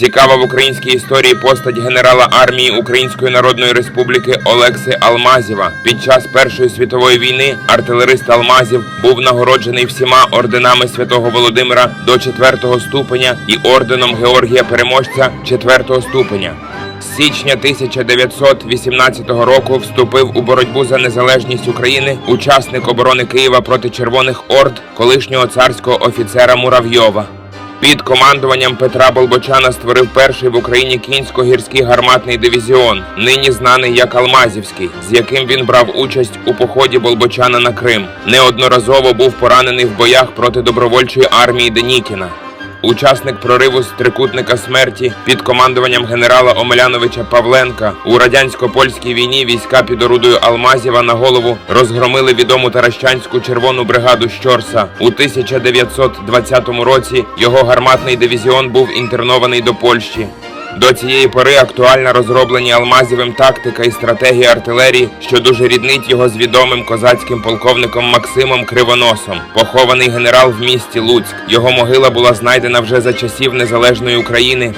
Цікава в українській історії постать генерала армії Української Народної Республіки Олекси Алмазєва. Під час Першої світової війни артилерист Алмазів був нагороджений всіма орденами святого Володимира до четвертого ступеня і орденом Георгія Переможця четвертого ступеня. З січня 1918 року вступив у боротьбу за незалежність України учасник оборони Києва проти Червоних Орд колишнього царського офіцера Муравйова. Під командуванням Петра Болбочана створив перший в Україні кінсько-гірський гарматний дивізіон, нині знаний як Алмазівський, з яким він брав участь у поході Болбочана на Крим. Неодноразово був поранений в боях проти добровольчої армії Денікіна. Учасник прориву з трикутника смерті під командуванням генерала Омеляновича Павленка у радянсько-польській війні війська під орудою Алмазєва на голову розгромили відому Таращанську червону бригаду Щорса. У 1920 році його гарматний дивізіон був інтернований до Польщі. До цієї пори актуальна розроблені Алмазєвим тактика і стратегія артилерії, що дуже ріднить його з відомим козацьким полковником Максимом Кривоносом. Похований генерал в місті Луцьк. Його могила була знайдена вже за часів незалежної України